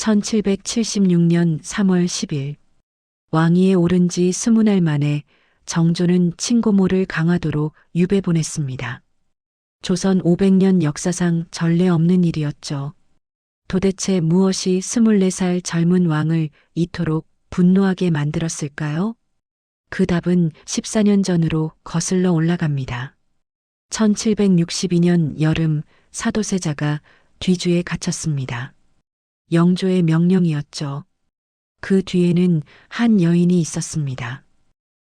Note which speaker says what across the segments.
Speaker 1: 1776년 3월 10일 왕위에 오른 지 스무 날 만에 정조는 친고모를 강화도로 유배 보냈습니다. 조선 500년 역사상 전례 없는 일이었죠. 도대체 무엇이 24살 젊은 왕을 이토록 분노하게 만들었을까요? 그 답은 14년 전으로 거슬러 올라갑니다. 1762년 여름 사도세자가 뒤주에 갇혔습니다. 영조의 명령이었죠. 그 뒤에는 한 여인이 있었습니다.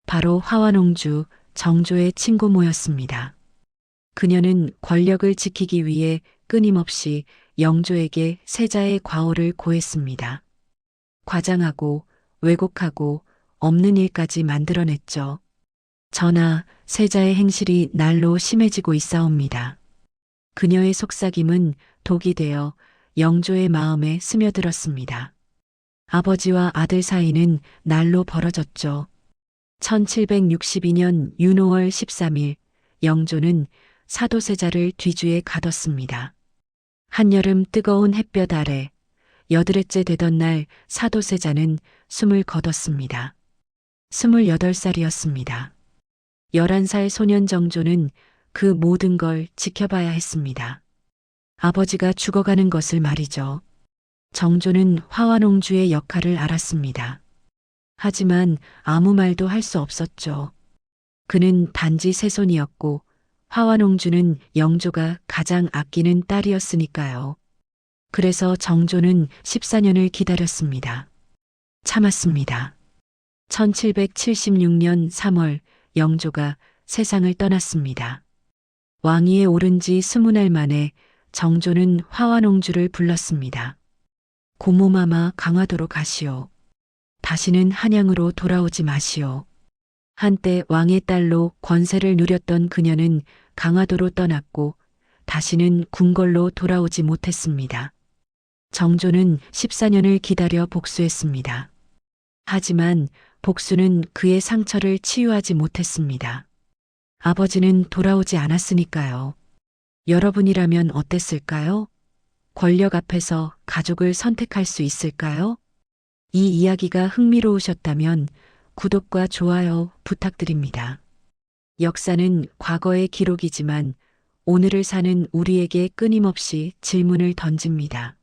Speaker 1: 바로 화완옹주 정조의 친고모였습니다. 그녀는 권력을 지키기 위해 끊임없이 영조에게 세자의 과오를 고했습니다. 과장하고 왜곡하고 없는 일까지 만들어냈죠. 전하, 세자의 행실이 날로 심해지고 있사옵니다. 그녀의 속삭임은 독이 되어 영조의 마음에 스며들었습니다. 아버지와 아들 사이는 날로 벌어졌죠. 1762년 윤호월 13일 영조는 사도세자를 뒤주에 가뒀습니다. 한여름 뜨거운 햇볕 아래 여드레째 되던 날 사도세자는 숨을 거뒀습니다. 28살이었습니다. 11살 소년 정조는 그 모든 걸 지켜봐야 했습니다. 아버지가 죽어가는 것을 말이죠. 정조는 화완옹주의 역할을 알았습니다. 하지만 아무 말도 할 수 없었죠. 그는 단지 세손이었고 화완옹주는 영조가 가장 아끼는 딸이었으니까요. 그래서 정조는 14년을 기다렸습니다. 참았습니다. 1776년 3월 영조가 세상을 떠났습니다. 왕위에 오른 지 스무 날 만에 정조는 화완옹주를 불렀습니다. 고모마마 강화도로 가시오. 다시는 한양으로 돌아오지 마시오. 한때 왕의 딸로 권세를 누렸던 그녀는 강화도로 떠났고 다시는 궁궐로 돌아오지 못했습니다. 정조는 14년을 기다려 복수했습니다. 하지만 복수는 그의 상처를 치유하지 못했습니다. 아버지는 돌아오지 않았으니까요. 여러분이라면 어땠을까요? 권력 앞에서 가족을 선택할 수 있을까요? 이 이야기가 흥미로우셨다면 구독과 좋아요 부탁드립니다. 역사는 과거의 기록이지만 오늘을 사는 우리에게 끊임없이 질문을 던집니다.